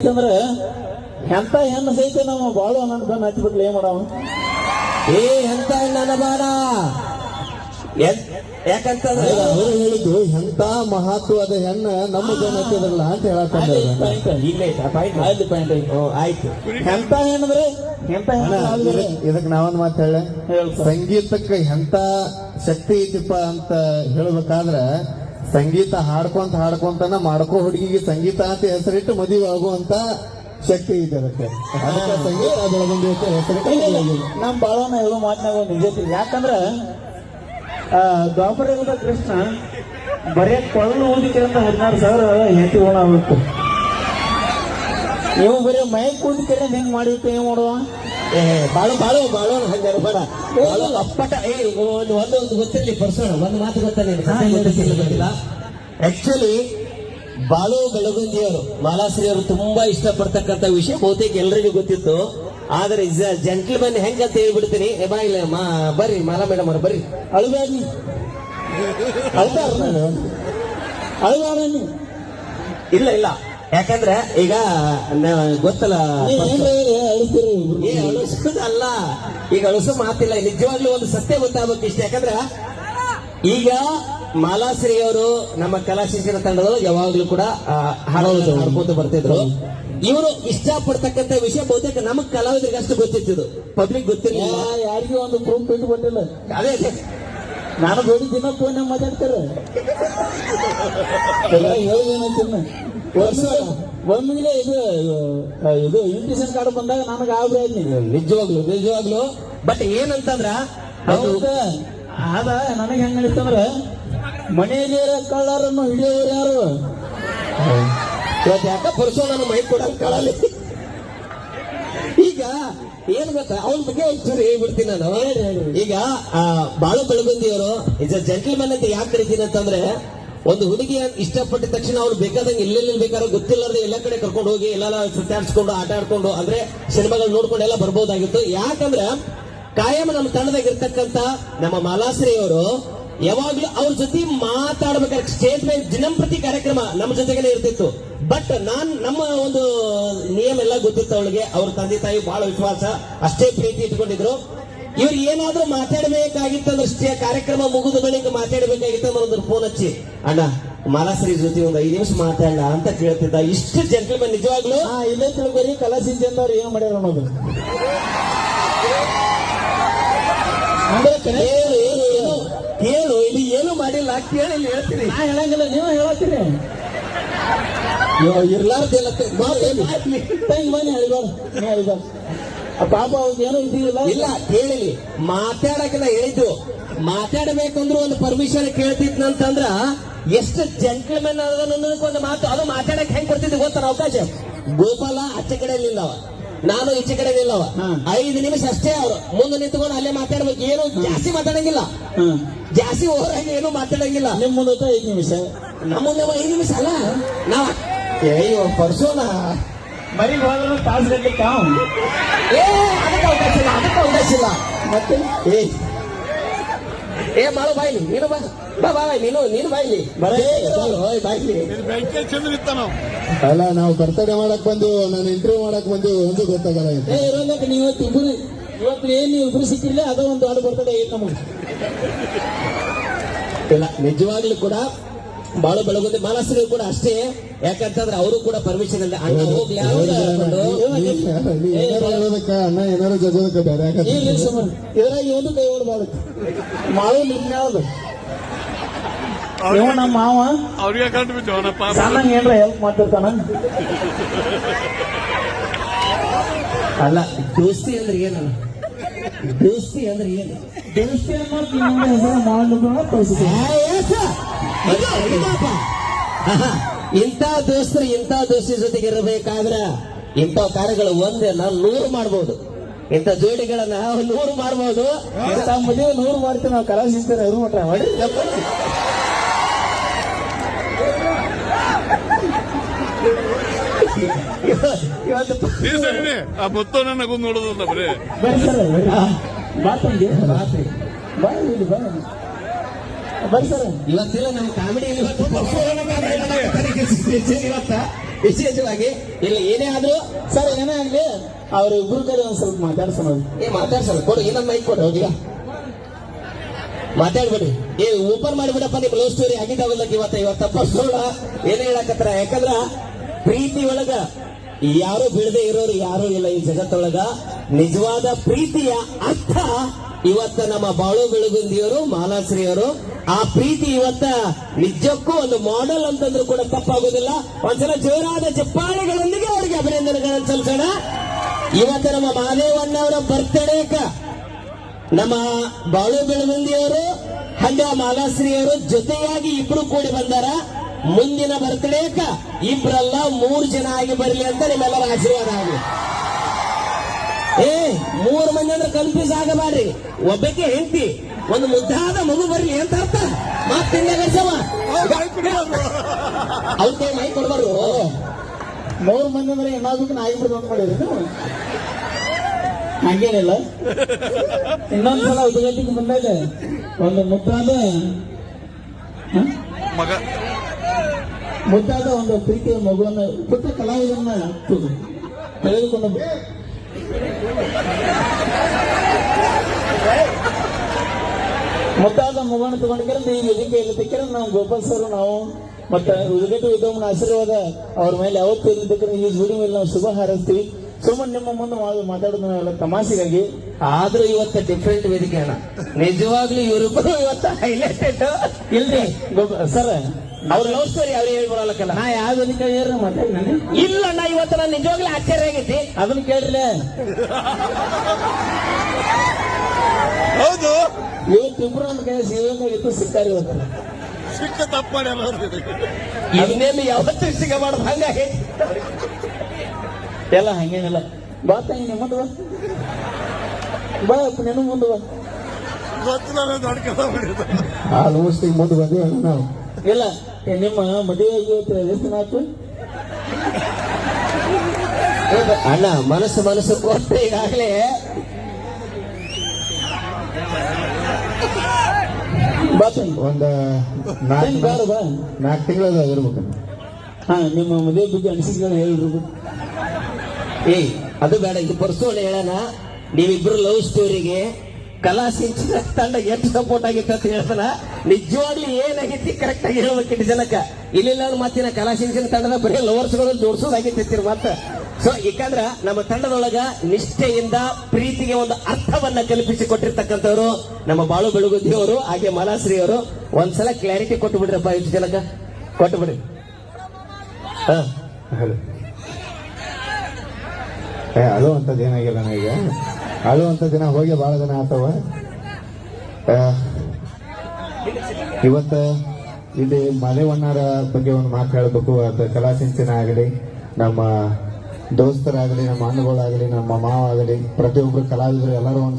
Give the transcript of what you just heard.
ಯಾಕಂದ್ರ ಎಂತ ಹೆಣ್ಣು ಸಹಿತ ನಾವು ಬಾಳು ಅನ್ನೋದನ್ನ ಹಚ್ಬಿಟ್ಲಿ ಏನ್ ಮಾಡವ ಏ ಎಂತ ನನ್ನ ಬಾಡ ಯಾಕಂತಂದ್ರೆ ಅವರು ಹೇಳಿದ್ದು ಎಂತ ಮಹತ್ವದ ಹೆಣ್ಣ ನಮ್ಮ ಜನ ಹತ್ತಿದ್ರಲ್ಲ ಅಂತ ಹೇಳತ್ತಂದ್ರೆ ಇಲ್ಲೇ ಐತಾ ಪಾಯಿಂಟ್ ಐತಿ. ಆಯ್ತು ಎಂತ ಹೆಣ್ಣಂದ್ರೆ ಎಂತ ಹೆಣ್ಣು ಆದ್ರೆ ಇದಕ್ ನಾವೊಂದ್ ಮಾತು ಹೇಳ. ಸಂಗೀತಕ್ಕೆ ಎಂತ ಶಕ್ತಿ ಐತಿಪ್ಪ ಅಂತ ಹೇಳ್ಬೇಕಾದ್ರ ಸಂಗೀತ ಹಾಡ್ಕೊಂತ ಹಾಡ್ಕೊಂತನ ಮಾಡ್ಕೋ ಹುಡುಗಿಗೆ ಸಂಗೀತ ಅಂತ ಹೆಸರಿಟ್ಟು ಮದುವೆ ಆಗುವಂತ ಶಕ್ತಿ ಇದೆ ಅದಕ್ಕೆ ಸಂಗೀತ ಬೆಳಗುಂದಿ ಅಂತ ಹೆಸರಿಟ್ಟು ಇಲ್ಲ, ಮದುವೆ ಇಲ್ಲ. ಆಗಿದೆ. ನಮ್ ಬಾಳವನ್ನ ಹೇಳೋ ಮಾತಿನಾಗ ಒಂದು. ಯಾಕಂದ್ರ ದ್ವಾಪರ ಕೃಷ್ಣ ಬರೇ ಕೊಳ್ಳು ಅಂತ ಹದಿನಾರು ಸಾವಿರ ಹೆಂಡತಿ ಓಣ ಆಗ್ಬೇಕು ನೀವು ಬರೀ ಮೈಕ್ ಕುಂಡ್ತೀರ ಹೆಂಗ್ ಮಾಡಿರ್ತೀವಿ ಏನ್ ಮಾಡುವ? ಏ ಬಾಳು ಬಾಳು ಬಾಳು ಹಂಗಾರ ಬೇಡ. ಬಾಳು ಅಪ್ಪಟ ಏ ಒಂದು ಒಂದು ಗೊತ್ತಿರಲಿ ಪರ್ಸನ್ ಒಂದು ಮಾತು ಗೊತ್ತಿಲ್ಲ ಗೊತ್ತಿಲ್ಲ? ಆಕ್ಚುಲಿ ಬಾಳು ಬೆಳಗುಂದಿಯವರು ಮಾಲಾಶ್ರೀ ಅವರು ತುಂಬಾ ಇಷ್ಟಪಡ್ತಕ್ಕಂತ ವಿಷಯ ಬಹುತೇಕ ಎಲ್ರಿಗೂ ಗೊತ್ತಿತ್ತು. ಆದ್ರೆ ಜೆಂಟ್ಲ್ಮನ್ ಹೆಂಗ ಅಂತ ಹೇಳ್ಬಿಡ್ತೀನಿ. ಏ ಬಾ ಇಲ್ಲ ಮಾ ಬರ್ರಿ ಮಾಲಾ ಮೇಡಮ್ ಅವ್ರು ಬರ್ರಿ. ಅಳಬೇಡಿ ಅಳ್ತಾರ ನಾನು? ನೀವು ಇಲ್ಲ ಇಲ್ಲ. ಯಾಕಂದ್ರೆ ಈಗ ಗೊತ್ತಲ್ಲ ಅಳಿಸೋದಲ್ಲ. ಈಗ ಅಳಸು ಮಾತಿಲ್ಲ. ನಿಜವಾಗ್ಲೂ ಒಂದು ಸತ್ಯ ಗೊತ್ತಾಗಬೇಕು ಇಷ್ಟ ಯಾಕಂದ್ರೆ ಈಗ ಮಾಲಾಶ್ರೀ ಅವರು ನಮ್ಮ ಕಲಾ ಶಿಕ್ಷಣ ತಂಡದವರು ಯಾವಾಗ್ಲೂ ಕೂಡ ಹಾಡೋದು ಹಾಡ್ಕೊಂತ ಬರ್ತಿದ್ರು. ಇವರು ಇಷ್ಟಪಡ್ತಕ್ಕಂಥ ವಿಷಯ ಬಹುತೇಕ ನಮಗ್ ಕಲಾವಿದರಿಗೆ ಅಷ್ಟು ಗೊತ್ತಿತ್ತು ಪಬ್ಲಿಕ್ ಗೊತ್ತಿರಲಿಲ್ಲ. ಯಾರಿಗೂ ಒಂದು ಪ್ರೂಫ್ ಬಿಟ್ಟು ಕೊಟ್ಟಿಲ್ಲ. ಅದೇ. ನಾನು ದೊಡ್ಡ ದಿನ ಫೋನ್ ಮಾತಾಡ್ತಾರೆ. ಒಮ್ಮಿಗೆ ಇದು ಇದು ಇನ್ವಿಟೇಷನ್ ಕಾರ್ಡ್ ಬಂದಾಗ ನನಗೆ ಆಗ್ಬಿಡ ನಿಜವಾಗ್ಲು ನಿಜವಾಗ್ಲು. ಬಟ್ ಏನಂತಂದ್ರ ಅದು ಅದ ನನಗೆ ಹೆಂಗ್ ನಡೀತಂದ್ರ ಮನೆಯಲ್ಲಿ ಕಳ್ಳರನ್ನು ಹಿಡಿಯೋರು ಯಾರು? ಇವತ್ತು ಯಾಕ ಪರಸೋ ನಾನು ಮೈ ಕೊಡಲ್ ಕಳಲಿ ಈಗ ಏನ್ ಗೊತ್ತಾ ಅವನ ಬಗ್ಗೆ ಒಂಚೂರು ಹೇಳ್ಬಿಡ್ತೀನಿ ನಾನು. ಈಗ ಬಾಳು ಬೆಳಗುಂದಿಯವರು ಇಸ್ ಅ ಜೆಂಟಲ್ಮನ್ ಅಂತ ಯಾಕೆ ಕರಿತೀನಿ ಅಂತಂದ್ರೆ ಒಂದು ಹುಡುಗಿ ಇಷ್ಟಪಟ್ಟ ತಕ್ಷಣ ಅವ್ರು ಬೇಕಾದಂಗೆ ಎಲ್ಲೆಲ್ಲಿ ಬೇಕಾದ್ರೂ ಗೊತ್ತಿಲ್ಲದೆ ಎಲ್ಲ ಕಡೆ ಕರ್ಕೊಂಡು ಹೋಗಿ ಎಲ್ಲ ಸುತ್ತಾಡ್ಸ್ಕೊಂಡು, ಆಟ ಆಡ್ಕೊಂಡು, ಅಂದ್ರೆ ಸಿನಿಮಾಗಳು ನೋಡ್ಕೊಂಡು ಎಲ್ಲ ಬರ್ಬೋದಾಗಿತ್ತು. ಯಾಕಂದ್ರೆ ಕಾಯಂ ನಮ್ಮ ತಂಡದಾಗ ಇರ್ತಕ್ಕಂತ ನಮ್ಮ ಮಾಲಾಶ್ರೀ ಅವರು ಯಾವಾಗ್ಲೂ ಅವ್ರ ಜೊತೆ ಮಾತಾಡ್ಬೇಕಾದ್ರೆ ಸ್ಟೇಜ್ ಮೇಲೆ ದಿನಂಪ್ರತಿ ಕಾರ್ಯಕ್ರಮ ನಮ್ಮ ಜೊತೆಗೇನೆ ಇರ್ತಿತ್ತು. ಬಟ್ ನಾನ್ ನಮ್ಮ ಒಂದು ನಿಯಮ ಎಲ್ಲ ಗೊತ್ತಿತ್ತು ಅವಳಿಗೆ ಅವ್ರ ತಂದೆ ತಾಯಿ ಬಹಳ ವಿಶ್ವಾಸ, ಅಷ್ಟೇ ಪ್ರೀತಿ ಇಟ್ಕೊಂಡಿದ್ರು. ಇವ್ರು ಏನಾದ್ರೂ ಮಾತಾಡ್ಬೇಕಾಗಿತ್ತಂದ್ರೆ ಅಷ್ಟೇ ಕಾರ್ಯಕ್ರಮ ಮುಗಿದ ಬಳಿಕ ಮಾತಾಡ್ಬೇಕಾಗಿತ್ತಂದ್ರೆ ಒಂದು ಫೋನ್ ಹಚ್ಚಿ. ಅಣ್ಣ ಮಾಲಾಶ್ರೀ ಜೊತೆ ಒಂದು ಐದು ನಿಮಿಷ ಮಾತಾಡಲ್ಲ ಅಂತ ಕೇಳ್ತಿದ್ದ. ಇಷ್ಟು ಜೆಂಟಲ್ಮನ್ ನಿಜವಾಗ್ಲೂ? ಇಲ್ಲೇ ತಿಳ್ಕೊರಿ ಕಲಾ ಅವ್ರು ಏನು ಮಾಡ್ಯಾರ ಅನ್ನೋದು. ಕೇಳು ಏನು ಏನು ಕೇಳು ಇಲ್ಲಿ ಏನು ಮಾಡಿಲ್ಲ ಕೇಳಿ ಇಲ್ಲಿ ಹೇಳ್ತೀನಿ. ನಾ ಹೇಳಂಗಿಲ್ಲ ನೀವು ಹೇಳತ್ತೀರಿ. ಇರ್ಲಾರ್ದೆಲ್ಲ ತಂಗಿ ಬನ್ನಿ ಹೇಳಿದ್ರು ಹೇಳಿದ್ರು ಹೇಳಿದಾರ ಪಾಪ ಏನೋ ಇದಿಲ್ಲ ಇಲ್ಲ ಕೇಳಿಲಿ ಮಾತಾಡಕ್ಕೆಲ್ಲ ಹೇಳಿದ್ದು. ಮಾತಾಡಬೇಕಂದ್ರೂ ಒಂದು ಪರ್ಮಿಷನ್ ಕೇಳ್ತಿದ್ನಂತಂದ್ರ ಎಷ್ಟು ಜೆಂಟ್ಲ್ಮೆನ್ ಅನ್ನೋದಕ್ಕೆ ಒಂದು ಮಾತು ಅದು ಮಾತಾಡಕ್ ಹೆಂಗ್ ಕೊಡ್ತಿದ್ದೆ ಗೊತ್ತಾರ ಅವಕಾಶ? ಗೋಪಾಲ ಅಚ್ಚ ಕಡೆ ನಿಲ್ಲವ. ನಾನು ಈಚೆ ಕಡೆ ನಿಲ್ಲವ. ಐದು ನಿಮಿಷ ಅಷ್ಟೇ ಅವರು. ಮುಂದೆ ನಿಂತ್ಕೊಂಡು ಅಲ್ಲೇ ಮಾತಾಡ್ಬೇಕು. ಏನು ಜಾಸ್ತಿ ಮಾತಾಡಂಗಿಲ್ಲ. ಜಾಸ್ತಿ ಓವರಾಗಿ ಏನು ಮಾತಾಡಂಗಿಲ್ಲ. ನಿಮ್ ಮುಂದೆ ಐದು ನಿಮಿಷ. ನಮ್ಮ ಮುಂದೆ ಐದು ನಿಮಿಷ ಅಲ್ಲ? ನಾವ್ ಅಯ್ಯೋ ಪರ್ಸೋನ? ಮರಿಗೆ ಹೋದ್ರು ತಾಸು ಗಂಟೆ ಕಾವು. ಏ ಅದಕ್ಕೆ ಅವಕಾಶ ಇಲ್ಲ ಅದಕ್ಕೆ ಅವಕಾಶ ಇಲ್ಲ. ಮತ್ತೆ? ಏ. ಏ ಮಾಡು ಬಾಯ್ಲಿ ನೀನು ಬಾ. ಬಾ ಬಾ ನೀನು ನೀನು ಬಾಯ್ಲಿ. ಬರೇ ಬಾಯ್ಲಿ. ಅಲ್ಲ ನಾವು ಬರ್ತಡೇ ಮಾಡಕ್ ಬಂದು ನಾನು ಇಂಟರ್ವ್ಯೂ ಮಾಡಕ್ ಬಂದು ಒಂದು ಗೊತ್ತಾಗಲ್ಲ ಏ ಇರೋದಕ್ಕೆ ನೀವು ಇವತ್ತು ಇಬ್ಬರು ಇವತ್ತು ಏನು ನೀವು ಇಬ್ಬರು ಸಿಕ್ಕಿರ್ಲಿ ಅದ ಒಂದು ಹಾಡು ಬರ್ತಡೆ ಏನು ನಮಗೆ? ಇಲ್ಲ ನಿಜವಾಗ್ಲೂ ಕೂಡ ಬಾಳ ಬೆಳಗುಂದಿ ಮಾನಸರು ಕೂಡ ಅಷ್ಟೇ. ಯಾಕಂತಂದ್ರೆ ಅವರು ಕೂಡ ಪರ್ಮಿಷನ್ ಇಲ್ಲ ಅಣ್ಣ ಹೋಗ್ಲಿ ಏನಾರು ಜಗೋದಕ್ಕ ಬೇರೆ ಇದ್ರಾಗ ಒಂದು ಕೈ ಹೊಡ್ಬಾರ್ದು ಮಾಡು ನಿಮ್ಗೆ ಯಾವ್ದು? ಇವ ನಮ್ಮ ಮಾವ? ಅವ್ರಿಗೆ ಕಂಡು ಬಿಟ್ಟು ಅವನಪ್ಪ ಏನ್ರ ಹೆಲ್ಪ್ ಮಾಡ್ತಿರ್ತಾನ? ಅಲ್ಲ ದೋಸ್ತಿ ಅಂದ್ರೆ ಏನಲ್ಲ ದೋಸ್ತಿ ಅಂದ್ರೆ ಏನು? ದೋಸ್ತಿ ಅನ್ನೋದು ನಿಮ್ಮ ಹೆಸರು ಇಂಥ ದೋಸ್ತರು ಇಂಥ ದೋಸ್ತಿ ಜೊತೆಗೆ ಇರಬೇಕಾದ್ರೆ ಇಂಥ ಕಾರ್ಯಗಳು ಒಂದನ್ನ ನೂರು ಮಾಡ್ಬೋದು. ಇಂಥ ಜೋಡಿಗಳನ್ನ ನೂರು ಮಾಡ್ಬೋದು. ಇಂಥ ಮದುವೆ ನೂರು ಮಾಡ್ತೀವಿ ನಾವು ಕಲಾ ಅವರು ಮಟ್ಟ ಮಾಡಿ. ಆ ನಗು ನೋಡೋದಲ್ಲ ಬರೀ? ಸರ್ ಬಾ ಇಲ್ಲಿ ಬಾ. ಬರ್ರಿ ಸರ್ ಇವತ್ತಿಲ್ಲ ನಮ್ಮ ಕಾಮಿಡಿ ಇವತ್ತು ವಿಶೇಷವಾಗಿ ಇಲ್ಲ ಏನೇ ಆದ್ರೂ ಸರ್ ಏನೇ ಆಗ್ಲಿ ಅವ್ರ ಇಬ್ರು ಕಡೆ ಒಂದ್ ಸ್ವಲ್ಪ ಮಾತಾಡ್ಸೋಣ. ಏ ಮಾತಾಡ್ಸಲ್ಲ ಕೊಡು ಇನ್ನೊಂದು ಮೈಕ್ ಕೊಡು ಹೋಗಿಲ್ಲ ಮಾತಾಡ್ಬಿಡಿ. ಏ ಓಪನ್ ಮಾಡಿಬಿಡಪ್ಪ ನಿಮ್ಮ ಲವ್ ಸ್ಟೋರಿ ಆಗಿದ್ದಾವಲ್ಲ ಇವತ್ತ ಇವತ್ತ ಪರ್ಸೋಣ ಏನೇ ಹೇಳಕತ್ತಾರ? ಯಾಕಂದ್ರ ಪ್ರೀತಿ ಒಳಗ ಯಾರು ಬಿಡದೆ ಇರೋರು ಯಾರು ಇಲ್ಲ ಈ ಜಗತ್ತೊಳಗ. ನಿಜವಾದ ಪ್ರೀತಿಯ ಅರ್ಥ ಇವತ್ತ ನಮ್ಮ ಬಾಳು ಬೆಳಗುಂದಿಯವರು ಮಾಲಾಶ್ರೀಯವರು ಆ ಪ್ರೀತಿ ಇವತ್ತ ನಿಜಕ್ಕೂ ಒಂದು ಮಾಡೆಲ್ ಅಂತಂದ್ರೂ ಕೂಡ ತಪ್ಪಾಗೋದಿಲ್ಲ ಒಂದ್ಸಲ ಜೋರಾದ ಚಪ್ಪಾಳೆಗಳೊಂದಿಗೆ ಅವರಿಗೆ ಅಭಿನಂದನೆಗಳನ್ನು ಸಲ್ಲಿಸೋಣ. ಇವತ್ತ ನಮ್ಮ ಮಹಾದೇವಣ್ಣವರ ಬರ್ತಡೇಕ ನಮ್ಮ ಬಾಳು ಬೆಳಗುಂದಿಯವರು ಹಂಡ ಮಾಲಾಶ್ರೀಯವರು ಜೊತೆಯಾಗಿ ಇಬ್ರು ಕೂಡಿ ಬಂದಾರ. ಮುಂದಿನ ಬರ್ತಡೇಕ ಇಬ್ರಲ್ಲ ಮೂರು ಜನ ಆಗಿ ಬರಲಿ ಅಂತ ನಿಮ್ಮೆಲ್ಲರ ಆಶೀರ್ವಾದ ಆಗಲಿ. ಏ, ಮೂರು ಮಂದಿ ಅಂದ್ರೆ ಕನ್ಫ್ಯೂಸ್ ಆಗಬಾರ್ರಿ ಒಬ್ಬಕ್ಕೆ ಹೆಂಡತಿ ಒಂದು ಮುದ್ದಾದ ಮಗು ಬರ್ರಿ ಅಂತ ಅರ್ಥ. ಮಾತಿಂದ ಅವ್ರ ಕೈ ಮೈ ಕೊಡ್ಬಾರ್ದು. ಮೂರ್ ಮಂದಿ ಅಂದ್ರೆ ಏನಾದ್ರು ನಾಯಿ ಮಾಡಿದ್ರಿ ನೀವು? ಹಂಗೇನಿಲ್ಲ. ಇನ್ನೊಂದ್ಸಲ ಉದ್ಘಾಟಿಗೆ ಬಂದಾಗ ಒಂದು ಮುದ್ದಾದ? ಮಗ. ಮುದ್ದಾದ ಒಂದು ಪ್ರೀತಿಯ ಮಗುವನ್ನ ಪುಟ್ಟ ಕಲಾವಿದನ್ನ ತೆಗೆದುಕೊಂಡು ಮುದ್ದಾದ ಮಗುವನ್ನು ತಗೊಂಡಿದ್ರೆ ಈ ವೇದಿಕೆಯಲ್ಲಿ ತಿಕ್ಕರೆ ನಾವು ಗೋಪಾಲ್ ಸರ್, ನಾವು ಮತ್ತೆ ಉದ್ಗಟ್ಟು ಉದ್ಯಮನ ಆಶೀರ್ವಾದ ಅವ್ರ ಮೇಲೆ ಯಾವತ್ತೂ ಇರ್ಬೇಕಾದ್ರೆ ಈ ಜೋಡಿ ಮೇಲೆ ನಾವು ಶುಭ ಹಾರೈಸ್ತೀವಿ. ಸುಮ್ಮನೆ ನಿಮ್ಮ ಮುಂದೆ ಮಾತಾಡೋದು ನಾವೆಲ್ಲ ತಮಾಷೆಗಾಗಿ, ಆದ್ರೂ ಇವತ್ತ ಡಿಫ್ರೆಂಟ್ ವೇದಿಕೆ ಅಣ್ಣ. ನಿಜವಾಗ್ಲೂ ಇವರಿಬ್ಬರು ಇವತ್ತ ಹೈಲೈಟೆಡ್ ಇಲ್ರಿ ಸರ್ ಅವ್ರ ಲವ್ ಸ್ಟೋರಿ ಅವ್ರು ಹೇಳ್ಕೊಳಕಲ್ಲ ನಾ ಯಾವ್ದನ್ನ ವೇದಿಕೆ ಮತ್ತೆ ಇಲ್ಲ ಅಣ್ಣ ಇವತ್ತು ನಾನು ನಿಜವಾಗ್ಲೂ ಆಶ್ಚರ್ಯ ಆಗೈತಿ ಅದನ್ನ ಕೇಳ್ರಿ ಹೌದು. ಇವತ್ತು ಇಬ್ರು ನನ್ನ ಕೈ ಸೇವೆಯಾಗಿತ್ತು ಸಿಕ್ಕಾರಿ ಇವತ್ತು. ಸಿಕ್ಕ ತಪ್ಪು ಮಾಡ್ಯಾರ. ಇನ್ನೇನು ಯಾವತ್ತೂ ಸಿಗಬಾರ್ದು ಹಂಗಾಗೈತಿ ಎಲ್ಲ ಹಂಗೇನಿಲ್ಲ. ಬಾ ತಂಗಿ ನಿಮ್ಮ ಮುಂದೆ ಬಾ. ಅಪ್ಪ ನೀನು ಮುಂದೆ ಬಾ. ಗೊತ್ತಿಲ್ಲ ದೊಡ್ಡ ಕೆಲಸ ಮಾಡಿದ ಆಲ್ಮೋಸ್ಟ್ ಈಗ ಮುಂದೆ ಬಂದಿವಿ ನಾವು. ಇಲ್ಲ ಏ, ನಿಮ್ಮ ಮದುವೆ ಆಗಿ ಇವತ್ತು ಎಷ್ಟು ದಿನ ಆಯ್ತು ಅಣ್ಣ ಮನಸ್ಸು ಮನಸ್ಸು ಕೊಟ್ಟು ಈಗಾಗಲೇ ಬಾ ತಂಗಿ ಒಂದ್ ತಂಗಿ ನಾಲ್ಕು ಬಾರ ಬಾ ನಾಲ್ಕು ತಿಂಗಳದ ಇರ್ಬೇಕು ಹಾ ನಿಮ್ಮ ಮದುವೆ ಬಗ್ಗೆ ಅನಿಸಿಕೆಗಳು ಹೇಳ್ರಿ ಏಯ್ ಅದು ಬೇಡ ಇದು ಪರ್ಸೋಣ ಹೇಳೋಣ ನೀವಿಬ್ರು ಲವ್ ಸ್ಟೋರಿಗೆ ಕಲಾ ತಂಡ ಎಷ್ಟು ಸಪೋರ್ಟ್ ಆಗಿತ್ತು ಅಂತ ಹೇಳ್ತಾನ? ನಿಜವಾಗ್ಲಿ ಏನಾಗಿತ್ತು ಕರೆಕ್ಟ್ ಆಗಿ ಹೇಳ್ಬೇಕಿಟ್ಟು ಜನಕ್ಕ. ಇಲ್ಲಿಲ್ಲ ಮತ್ತಿನ ಕಲಾ ಸಿಂಚನ ತಂಡದ ಬರೀ ಲವರ್ಸ್ಗಳು ಜೋಡಿಸೋದಾಗಿತ್ತಿರ್ತೀರಿ ಮತ್ತೆ? ಸೊ ಯಾಕಂದ್ರ ನಮ್ಮ ತಂಡದೊಳಗ ನಿಷ್ಠೆಯಿಂದ ಪ್ರೀತಿಗೆ ಒಂದು ಅರ್ಥವನ್ನ ಕಲ್ಪಿಸಿ ಕೊಟ್ಟಿರ್ತಕ್ಕಂಥವ್ರು ನಮ್ಮ ಬಾಳು ಬೆಳಗುದ್ದಿ ಅವರು, ಹಾಗೆ ಮಲಾಶ್ರೀ ಅವರು. ಒಂದ್ಸಲ ಕ್ಲಾರಿಟಿ ಕೊಟ್ಟು ಬಿಡ್ರಪ್ಪ ಇಷ್ಟು ಜನಕ್ಕ ಕೊಟ್ಟು ಬಿಡ್ರಿ ಏ ಅಳುವಂಥದ್ದು ಏನಾಗಿಲ್ಲ ನನಗೆ. ಅಳುವಂಥ ದಿನ ಹೋಗಿ ಭಾಳ ದಿನ ಆತವ. ಇವತ್ತ ಇಲ್ಲಿ ಮಲೆವಣ್ಣರ ಬಗ್ಗೆ ಒಂದು ಮಾತು ಹೇಳಬೇಕು. ಅದು ಕಲಾ ಸಿಂಚನ ಆಗಲಿ, ನಮ್ಮ ದೋಸ್ತರಾಗಲಿ, ನಮ್ಮ ಅಣ್ಣಗಳಾಗಲಿ, ನಮ್ಮ ಮಾವ ಆಗಲಿ ಪ್ರತಿಯೊಬ್ಬರು ಕಲಾವಿದರು ಎಲ್ಲರೂ ಒಂದು